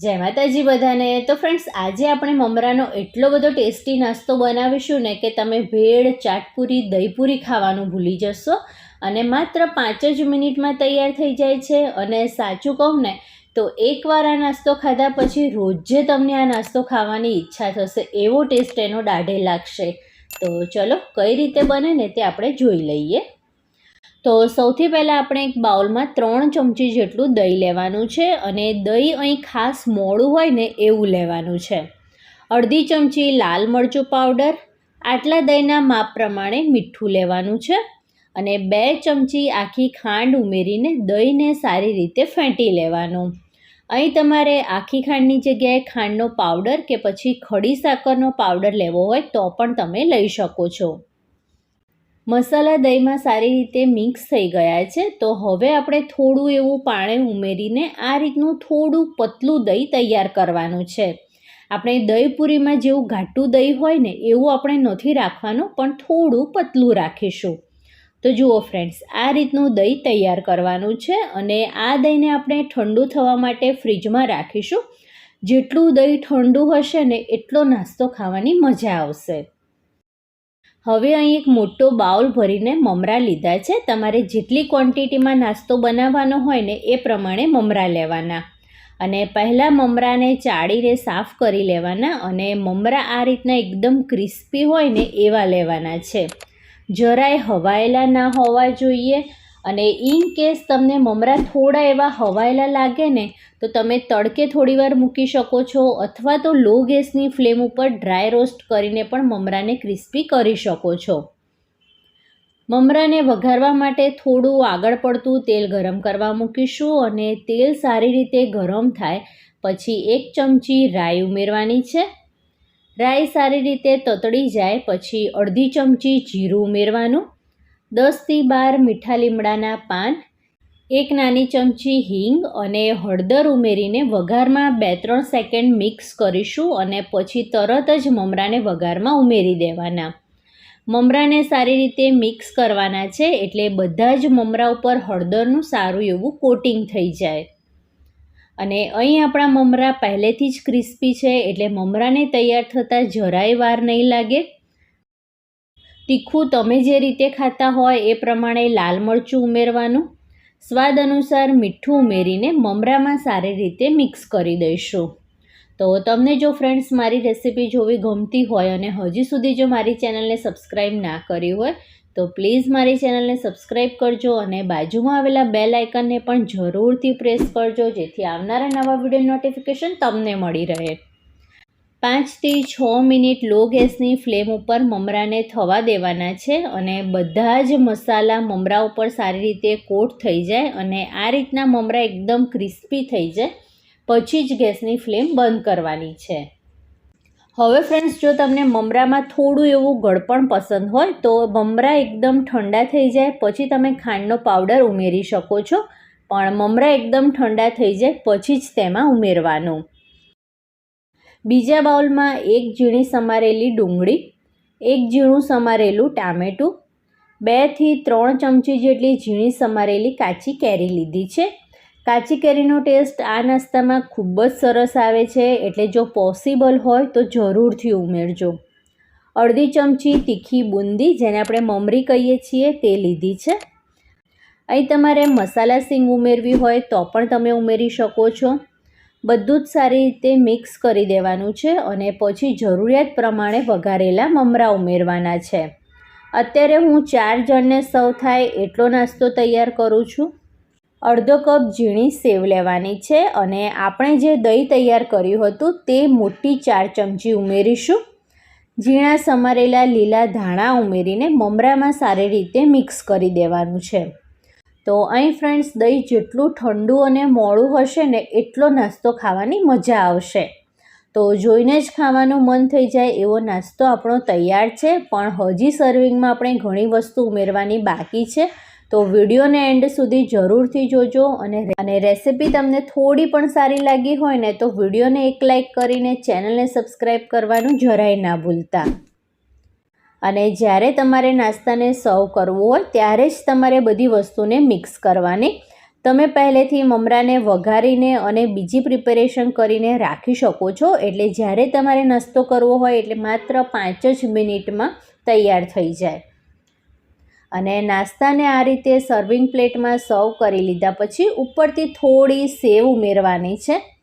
જય માતાજી બધાને. તો ફ્રેન્ડ્સ આજે આપણે મમરાનો એટલો બધો ટેસ્ટી નાસ્તો બનાવીશું ને કે તમે ભેળ, ચાટપુરી, દહીંપુરી ખાવાનું ભૂલી જશો. અને માત્ર પાંચ જ મિનિટમાં તૈયાર થઈ જાય છે અને સાચું કહું ને, તો એકવાર આ નાસ્તો ખાધા પછી રોજે તમને આ નાસ્તો ખાવાની ઈચ્છા થશે. એવો ટેસ્ટ એનો દાઢે લાગશે. તો ચલો, કઈ રીતે બને ને તે આપણે જોઈ લઈએ. તો સૌથી પહેલાં આપણે એક બાઉલમાં ત્રણ ચમચી જેટલું દહીં લેવાનું છે અને દહીં અહીં ખાસ મોડું હોય ને એવું લેવાનું છે. અડધી ચમચી લાલ મરચું પાવડર, આટલા દહીંના માપ પ્રમાણે મીઠું લેવાનું છે અને બે ચમચી આખી ખાંડ ઉમેરીને દહીંને સારી રીતે ફેંટી લેવાનું. અહીં તમારે આખી ખાંડની જગ્યાએ ખાંડનો પાવડર કે પછી ખડી સાકરનો પાવડર લેવો હોય તો પણ તમે લઈ શકો છો. મસાલા દહીંમાં સારી રીતે મિક્સ થઈ ગયા છે, તો હવે આપણે થોડું એવું પાણી ઉમેરીને આ રીતનું થોડું પતલું દહીં તૈયાર કરવાનું છે. આપણે દહીં પૂરીમાં જેવું ઘાટું દહીં હોય ને, એવું આપણે નથી રાખવાનું, પણ થોડું પતલું રાખીશું. તો જુઓ ફ્રેન્ડ્સ આ રીતનું દહીં તૈયાર કરવાનું છે અને આ દહીંને આપણે ઠંડુ થવા માટે ફ્રીજમાં રાખીશું. જેટલું દહીં ઠંડુ હશે ને, એટલો નાસ્તો ખાવાની મજા આવશે. હવે અહીં એક મોટો બાઉલ ભરીને મમરા લીધા છે. તમારે જેટલી ક્વોન્ટિટીમાં નાસ્તો બનાવવાનો હોય ને એ પ્રમાણે મમરા લેવાના. અને પહેલાં મમરાને ચાળીને સાફ કરી લેવાના અને મમરા આ રીતના એકદમ ક્રિસ્પી હોય ને એવા લેવાના છે. જરાય હવાયેલા ના હોવા જોઈએ. અને ઇન કેસ તમને મમરા થોડા એવા હવાયેલા લાગે ને, તો તમે તડકે થોડીવાર મૂકી શકો છો અથવા તો લો ગેસની ફ્લેમ ઉપર ડ્રાય રોસ્ટ કરીને પણ મમરાને ક્રિસ્પી કરી શકો છો. મમરાને વઘારવા માટે થોડું આગળ પડતું તેલ ગરમ કરવા મૂકીશું અને તેલ સારી રીતે ગરમ થાય, પછી એક ચમચી રાઈ ઉમેરવાની છે. રાઈ સારી રીતે તતડી જાય, પછી અડધી ચમચી જીરું ઉમેરવાનું. દસથી બાર મીઠા લીમડાના પાન, એક નાની ચમચી હિંગ અને હળદર ઉમેરીને વઘારમાં બે ત્રણ સેકન્ડ મિક્સ કરીશું અને પછી તરત જ મમરાને વઘારમાં ઉમેરી દેવાના. મમરાને સારી રીતે મિક્સ કરવાના છે એટલે બધા જ મમરા ઉપર હળદરનું સારું એવું કોટિંગ થઈ જાય. અને અહીં આપણા મમરા પહેલેથી જ ક્રિસ્પી છે એટલે મમરાને તૈયાર થતાં જરાય વાર નહીં લાગે. તીખું તમે જે રીતે ખાતા હોય એ પ્રમાણે લાલ મરચું ઉમેરવાનું. સ્વાદ અનુસાર મીઠું ઉમેરીને મમરામાં સારી રીતે મિક્સ કરી દઈશું. તો તમને જો ફ્રેન્ડ્સ મારી રેસિપી જોવી ગમતી હોય અને હજી સુધી જો મારી ચેનલને સબસ્ક્રાઈબ ના કરી હોય, તો પ્લીઝ મારી ચેનલને સબસ્ક્રાઈબ કરજો અને બાજુમાં આવેલા બેલ આઇકનને પણ જરૂરથી પ્રેસ કરજો જેથી આવનારા નવા વીડિયો નોટિફિકેશન તમને મળી રહે. પાંચથી છ મિનિટ લો ગેસની ફ્લેમ ઉપર મમરાને થવા દેવાના છે અને બધા જ મસાલા મમરા ઉપર સારી રીતે કોટ થઈ જાય અને આ રીતના મમરા એકદમ ક્રિસ્પી થઈ જાય. પછી જ ગેસની ફ્લેમ બંધ કરવાની છે. હવે ફ્રેન્ડ્સ જો તમને મમરામાં થોડું એવું ગળપણ પસંદ હોય તો મમરા એકદમ ઠંડા થઈ જાય. પછી તમે ખાંડનો પાવડર ઉમેરી શકો છો. પણ મમરા એકદમ ઠંડા થઈ જાય, પછી જ તેમાં ઉમેરવાનું. બીજા બાઉલમાં એક ઝીણી સમારેલી ડુંગળી, એક ઝીણું સમારેલું ટામેટું, બેથી ત્રણ ચમચી જેટલી ઝીણી સમારેલી કાચી કેરી લીધી છે. કાચી કેરીનો ટેસ્ટ આ નાસ્તામાં ખૂબ જ સરસ આવે છે, એટલે જો પોસિબલ હોય તો જરૂરથી ઉમેરજો. અડધી ચમચી તીખી બુંદી, જેને આપણે મમરી કહીએ છીએ, તે લીધી છે. અહીં તમારે મસાલા સિંગ ઉમેરવી હોય તો પણ તમે ઉમેરી શકો છો. બધું જ સારી રીતે મિક્સ કરી દેવાનું છે અને પછી જરૂરિયાત પ્રમાણે વઘારેલા મમરા ઉમેરવાના છે. અત્યારે હું ચાર જણને સૌ થાય એટલો નાસ્તો તૈયાર કરું છું. અડધો કપ ઝીણી સેવ લેવાની છે અને આપણે જે દહીં તૈયાર કર્યું હતું તે મોટી ચાર ચમચી ઉમેરીશું. ઝીણા સમારેલા લીલા ધાણા ઉમેરીને મમરામાં સારી રીતે મિક્સ કરી દેવાનું છે. તો અહીં ફ્રેન્ડ્સ દહીં જેટલું ઠંડુ અને મોડું હશે ને, એટલો નાસ્તો ખાવાની મજા આવશે. તો જોઈને જ ખાવાનું મન થઈ જાય એવો નાસ્તો આપણો તૈયાર છે. પણ હજી સર્વિંગમાં આપણે ઘણી વસ્તુ ઉમેરવાની બાકી છે. તો વિડીયોને એન્ડ સુધી જરૂરથી જોજો અને અને રેસિપી તમને થોડી પણ સારી લાગી હોય ને, તો વિડીયોને એક લાઇક કરીને ચેનલને સબસ્ક્રાઈબ કરવાનું જરાય ના ભૂલતા. અને જ્યારે તમારે નાસ્તાને સર્વ કરવો હોય, ત્યારે જ તમારે બધી વસ્તુને મિક્સ કરવાની. તમે પહેલેથી મમરાને વઘારીને અને બીજી પ્રિપેરેશન કરીને રાખી શકો છો. એટલે જ્યારે તમારે નાસ્તો કરવો હોય, એટલે માત્ર પાંચ જ મિનિટમાં તૈયાર થઈ જાય. અને નાસ્તાને આ રીતે સર્વિંગ પ્લેટમાં સર્વ કરી લીધા પછી, ઉપરથી થોડી સેવ ઉમેરવાની છે.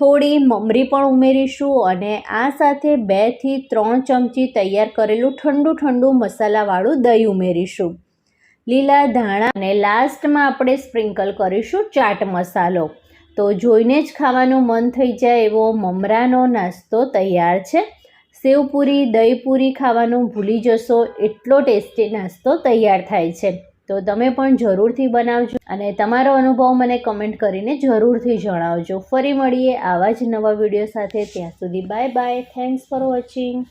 થોડી મમરી પણ ઉમેરીશું અને આ સાથે બેથી ત્રણ ચમચી તૈયાર કરેલું ઠંડુ ઠંડુ મસાલાવાળું દહીં ઉમેરીશું. લીલા ધાણા અને લાસ્ટમાં આપણે સ્પ્રિંકલ કરીશું ચાટ મસાલો. તો જોઈને જ ખાવાનું મન થઈ જાય એવો મમરાનો નાસ્તો તૈયાર છે. સેવપૂરી, દહીંપૂરી ખાવાનું ભૂલી જશો, એટલો ટેસ્ટી નાસ્તો તૈયાર થાય છે. તો તમે પણ જરૂરથી બનાવજો અને તમારો અનુભવ મને કમેન્ટ કરીને જરૂરથી જણાવજો. ફરી મળીએ આવા જ નવા વીડિયો સાથે. ત્યાં સુધી bye bye thanks for watching